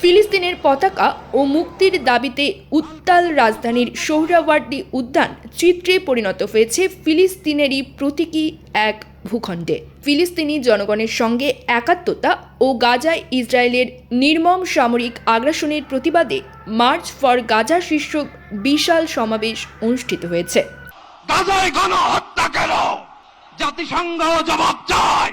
ফিলিস্তিনের পতাকা ও মুক্তির দাবিতে উত্তাল রাজধানীর সোহরাওয়ার্দী উদ্যান চিত্রে পরিণত হয়েছে ফিলিস্তিনেরই প্রতীকী এক ভূখণ্ডে। ফিলিস্তিনি জনগণের সঙ্গে একাত্মতা ও গাজায় ইসরায়েলের নির্মম সামরিক আগ্রাসনের প্রতিবাদে মার্চ ফর গাজা শীর্ষক বিশাল সমাবেশ অনুষ্ঠিত হয়েছে। গাজায় গণহত্যা কেন? জাতিসংঘ জবাব চায়।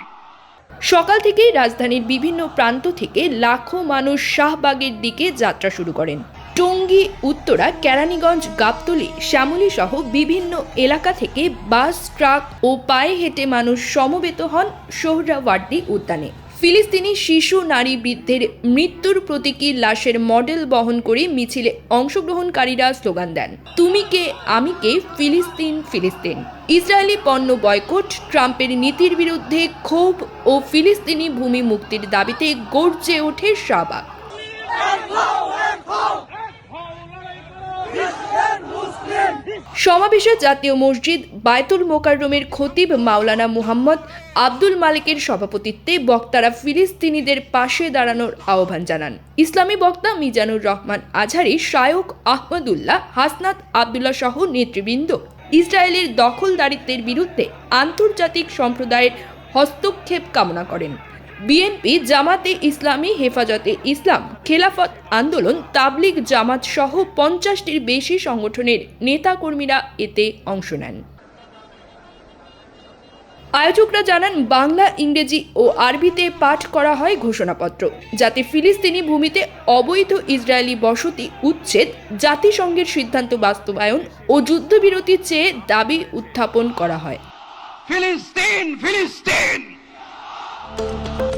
সকাল থেকেই রাজধানীর বিভিন্ন প্রান্ত থেকে লাখো মানুষ শাহবাগের দিকে যাত্রা শুরু করেন। টঙ্গী, উত্তরা, কেরানীগঞ্জ, গাবতলি, শ্যামলী সহ বিভিন্ন এলাকা থেকে বাস, ট্রাক ও পায়ে হেঁটে মানুষ সমবেত হন সোহরাওয়ার্দী উদ্যানে। ফিলিস্তিনি শিশু নারী বৃদ্ধের মৃত্যুর প্রতীকী লাশের মডেল বহন করে মিছিলে অংশগ্রহণকারীরা স্লোগান দেন। তুমি কে, আমি কে, ফিলিস্তিন ফিলিস্তিন। ইসরায়েলি পণ্য বয়কট ট্রাম্পের নীতির বিরুদ্ধে ক্ষোভ ও ফিলিস্তিনি ভূমি মুক্তির দাবিতে গর্জে ওঠে শাহবাগ। সমাবেশে জাতীয় মসজিদ বায়তুল মোকাররমের খতিব মাওলানা মুহাম্মদ আব্দুল মালিকের সভাপতিত্বে বক্তারা ফিলিস্তিনিদের পাশে দাঁড়ানোর আহ্বান জানান। ইসলামী বক্তা মিজানুর রহমান আজহারি শায়ক আহমদুল্লাহ, হাসনাত আবদুল্লাহ সহ নেতৃবৃন্দ। ইসরায়েলের দখলদারিত্বের বিরুদ্ধে আন্তর্জাতিক সম্প্রদায়ের হস্তক্ষেপ কামনা করেন। বিএনপি জামাতে ইসলামী হেফাজতে ইসলাম খেলাফত আন্দোলন তাবলিগ জামাত সহ পঞ্চাশটির বেশি সংগঠনের নেতাকর্মীরা এতে অংশ নেন। আয়োজকরা জানান, বাংলা, ইংরেজি ও আরবিতে পাঠ করা হয় ঘোষণাপত্র, যাতে ফিলিস্তিনি ভূমিতে অবৈধ ইসরায়েলি বসতি উচ্ছেদ, জাতিসংঘের সিদ্ধান্ত বাস্তবায়ন ও যুদ্ধবিরতি চেয়ে দাবি উত্থাপন করা হয়। ফিলিস্তিন ফিলিস্তিন! Thank you.